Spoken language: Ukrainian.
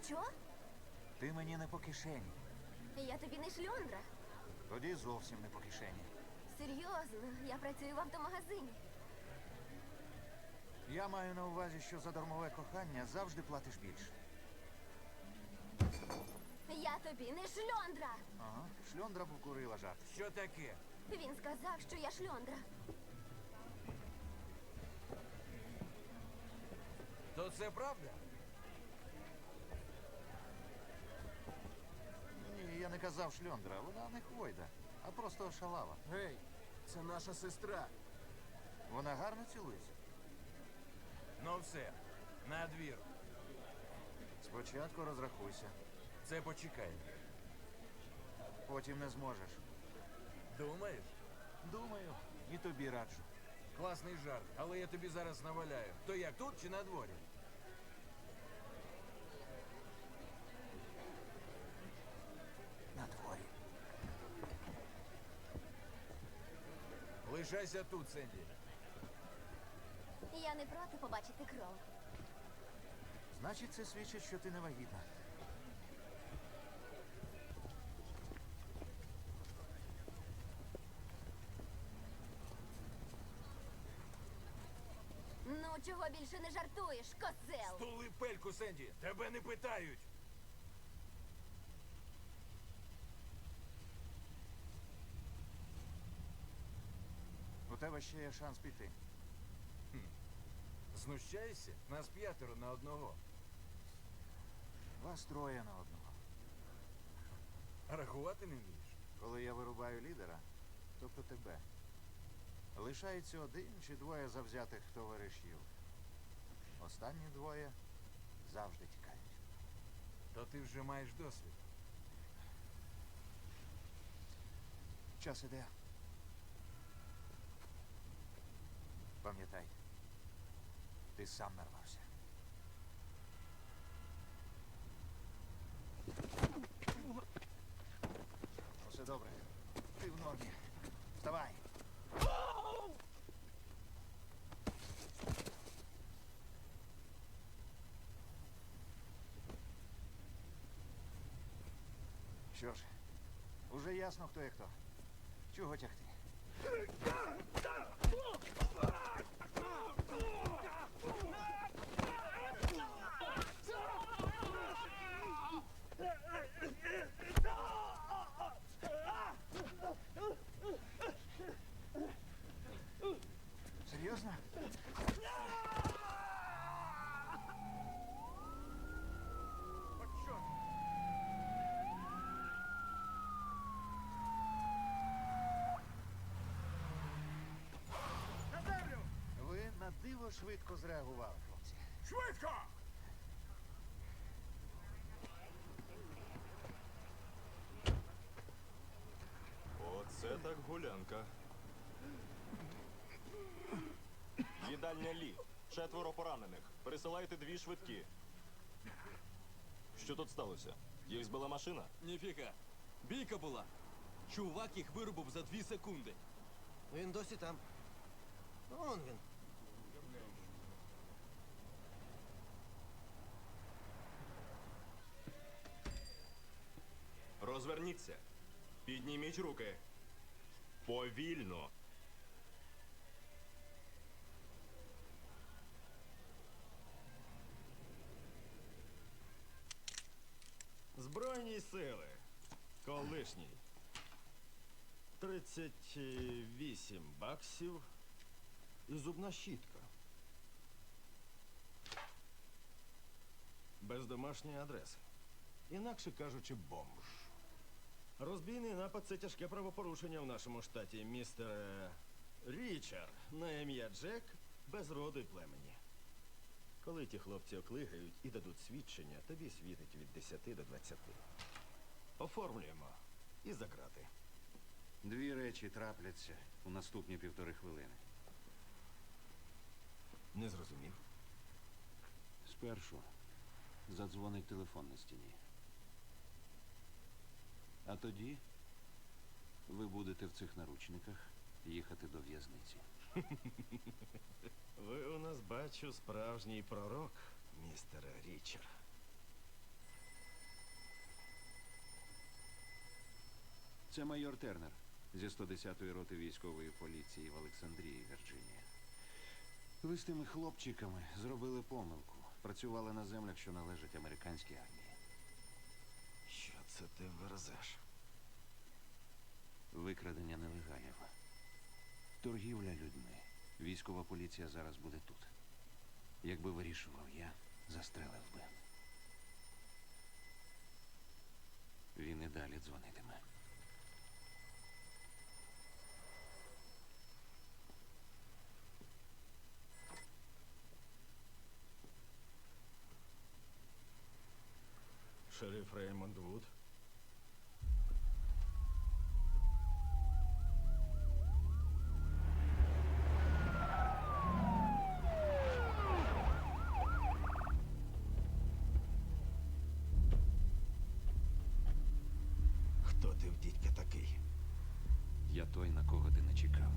Що? Ти мені не по кишені. Я тобі не шльондра. Тоді зовсім не по кишені. Серйозно, я працюю в автомагазині. Я маю на увазі, що за дармове кохання завжди платиш більше. Я тобі не шльондра. Ага. Шльондра покурила жарт. Що таке? Він сказав, що я шльондра. То це правда? Я не казав шльондра, вона не хвойда, а просто ошалава. Гей, це наша сестра. Вона гарно цілується. Ну все, на двір. Спочатку розрахуйся, Це почекай. потім не зможеш. Думаєш? Думаю, і тобі раджу. Класний жарт, але я тобі зараз наваляю. То як тут чи на дворі? На дворі. Лишайся тут, Сенді. Я не проти побачити кров. Значить, це свідчить, що ти не вагітна. Ну, чого більше не жартуєш, козел? Стули пельку, Сенді. Тебе не питають. Тебе ще є шанс піти. Знущаєшся? Нас п'ятеро на одного. Вас троє на одного. А рахувати не вмієш? Коли я вирубаю лідера, тобто тебе. Лишається один чи двоє завзятих товаришів. Останні двоє завжди тікають. То ти вже маєш досвід. Час іде. Ти сам нарвався. Все добре. Ти в нормі. Вставай. Що ж, уже ясно, хто є хто. Чого тягти? Серйозно? Ви на диво швидко зреагували, хлопці. Швидко! Оце так гулянка. Їдальня Лі. Четверо поранених. Пересилайте дві швидкі. Що тут сталося? Їх збила машина? Ніфіга. Бійка була. Чувак їх вирубив за дві секунди. Він досі там. Он він. Розверніться. Підніміть руки. Повільно. Сили. Колишній. 38 баксів і зубна щітка. Без домашньої адреси. Інакше кажучи, бомж. Розбійний напад це тяжке правопорушення в нашому штаті, містер е, Річард, на ім'я Джек, без роду й племені. Коли ті хлопці оклигають і дадуть свідчення, тобі світить від 10 до 20. Оформлюємо і за грати. Дві речі трапляться у наступні півтори хвилини. Не зрозумів. Спершу задзвонить телефон на стіні. А тоді ви будете в цих наручниках їхати до в'язниці. Ви у нас бачу справжній пророк, містер Річард. Це майор Тернер зі 110-ї роти військової поліції в Олександрії, Вірджинія. Ви з тими хлопчиками зробили помилку. Працювали на землях, що належать американській армії. Що це ти верзеш? Викрадення нелегалів. Торгівля людьми. Військова поліція зараз буде тут. Якби вирішував я, застрелив би. Він і далі дзвонитиме. Шериф Реймонд Вуд. Хто ти в дідька такий? Я той, на кого ти не чекав.